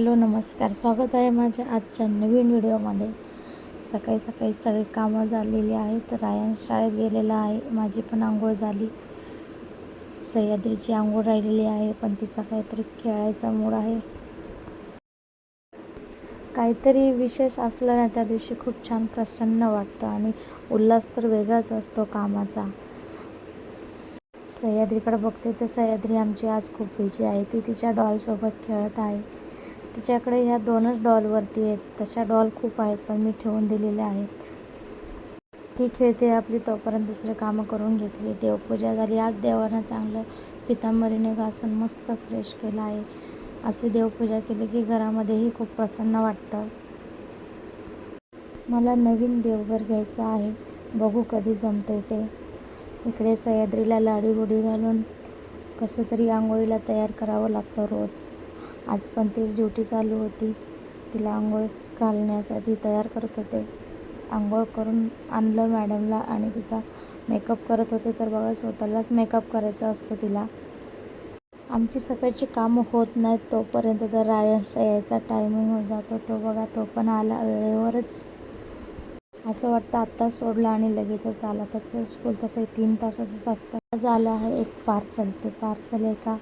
Hello नमस्कार. स्वागत आहे माझ्या आजच्या नवीन व्हिडिओमध्ये. सकाळी सकाळी सगळी कामं झालेली आहेत. रायन शाळेत गेलेला आहे. माझी पण आंघोळ झाली. सह्याद्रीची आंघोळ राहिलेली आहे पण तिचा काहीतरी खेळायचा मूड आहे. काहीतरी विशेष असलं ना त्या दिवशी खूप छान प्रसन्न वाटतं आणि उल्हास तर वेगळाच असतो कामाचा. सह्याद्रीकडे बघते तर सह्याद्री आमची आज खूप बिजी आहे. ती तिच्या डॉलसोबत खेळत आहे. तिच्याकडे ह्या दोनच डॉलवरती आहेत. तशा डॉल खूप आहेत पण मी ठेवून दिलेल्या आहेत. ती खेळते आपली तोपर्यंत दुसरे कामं करून घेतली. देवपूजा झाली. आज देवानं चांगलं पितांबरीने घासून मस्त फ्रेश केलं आहे. असे देवपूजा केली की घरामध्येही खूप प्रसन्न वाटतं. मला नवीन देवघर घ्यायचं आहे. बघू कधी जमते ते. इकडे सह्याद्रीला लाडी गुडी घालून कसं तरी आंघोळीला तयार करावं लागतं रोज. आज पण तीच ड्युटी चालू होती. तिला आंघोळ घालण्यासाठी तयार करत होते. आंघोळ करून आणलं मॅडमला आणि तिचा मेकअप करत होते. तर बघा स्वतःलाच मेकअप करायचा असतो तिला. आमची सकाळची कामं होत नाहीत तोपर्यंत तर रायन्सचा यायचा टायमिंग होऊन जातो. तो बघा तो पण आला वेळेवरच. असं वाटतं आत्ताच सोडलं आणि लगेचच आला. त्याचं स्कूल तसंही तीन तासाचंच असतं. झालं आहे एक पार्सल. ते पार्सल एका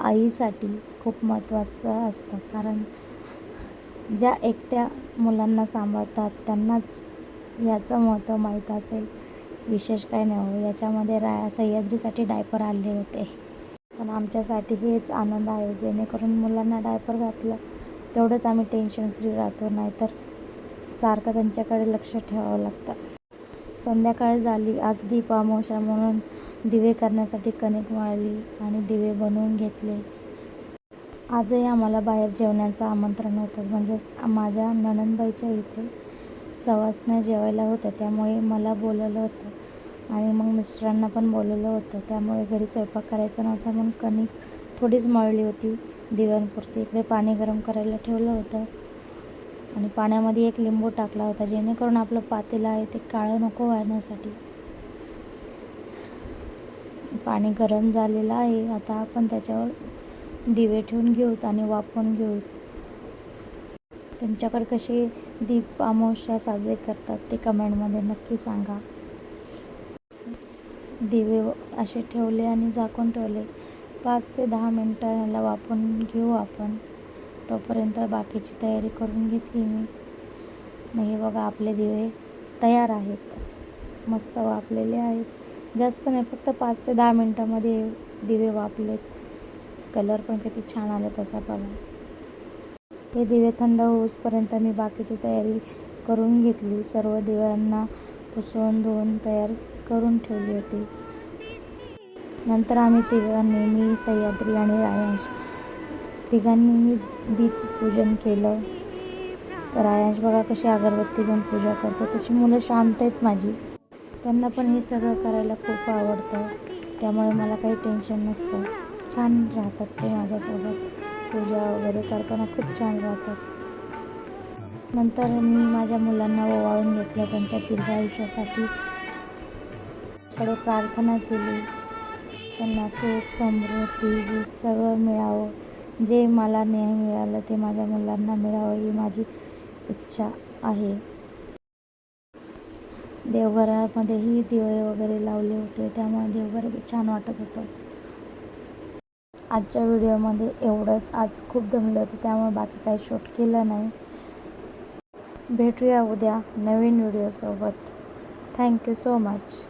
आईसाठी खूप महत्त्वाचं असतं. कारण ज्या एकट्या मुलांना सांभाळतात त्यांनाच याचं महत्त्व माहीत असेल. विशेष काय नाही हो याच्यामध्ये रा सह्याद्रीसाठी डायपर आले होते. पण आमच्यासाठी हेच आनंद आहे जेणेकरून मुलांना डायपर घातलं तेवढंच आम्ही टेन्शन फ्री राहतो नाहीतर सारखं त्यांच्याकडे लक्ष ठेवावं लागतं. संध्याकाळ झाली आज दीप अमावस्या म्हणून दिवे करण्यासाठी कणिक मळली आणि दिवे बनवून घेतले. आजही आम्हाला बाहेर जेवण्याचं आमंत्रण होतं. म्हणजेच माझ्या नणनबाईच्या इथे सवासण्या जेवायला होत्या. त्यामुळे मला बोलवलं होतं आणि मग मिस्टरांना पण बोलवलं होतं. त्यामुळे घरी स्वयंपाक करायचा नव्हता. म्हणून कणिक थोडीच मळली होती. दिव्यांपुरती इकडे पाणी गरम करायला ठेवलं होतं आणि पाण्यामध्ये एक लिंबू टाकला होता जेणेकरून आपलं पातेलं आहे ते काळं नको व्हायण्यासाठी. पाणी गरम झालेलं आहे. आता आपण त्याच्यावर दिवे ठेवून घेऊत आणि वापरून घेऊत. तुमच्याकडे कसे दीप अमावस्या साजरे करतात ते कमेंटमध्ये नक्की सांगा. दिवे असे ठेवले आणि झाकून ठेवले. पाच ते दहा मिनटं ह्याला वापरून घेऊ आपण. तोपर्यंत बाकीची तयारी करून घेतली मी. मग हे बघा आपले दिवे तयार आहेत. मस्त वापलेले आहेत. जास्त नाही फक्त पाच ते दहा मिनटामध्ये दिवे वापलेत कलर पण किती छान आला त्याचा पण हे दिवे थंड होऊसपर्यंत मी बाकीची तयारी करून घेतली. सर्व दिव्यांना पुसवून धुवून तयार करून ठेवली होती. नंतर आम्ही तिघांनी मी सह्याद्री आणि रायांश तिघांनीही दीपपूजन केलं. तर रायांश बघा कशी अगरबत्ती घेऊन पूजा करतो. तशी मुलं शांत आहेत माझी. त्यांना पण हे सगळं करायला खूप आवडतं. त्यामुळे मला काही टेन्शन नसतं. छान राहतात ते माझ्यासोबत. पूजा वगैरे करताना खूप छान राहतात. नंतर मी माझ्या मुलांना ओवाळून घेतलं त्यांच्या दीर्घ आयुष्यासाठी. कडे प्रार्थना केली. त्यांना सुख समृद्धी हे सगळं मिळावं. जे मला नेहमी मिळालं ते माझ्या मुलांना मिळावं ही माझी इच्छा आहे. देवघरामध्येही दिवे वगैरे लावले होते त्यामुळे देवघर छान वाटत होतं. आजच्या व्हिडिओमध्ये एवढंच. आज खूप दमले होते त्यामुळे बाकी काही शूट केलं नाही. भेटूया उद्या नवीन व्हिडिओसोबत. Thank you so much.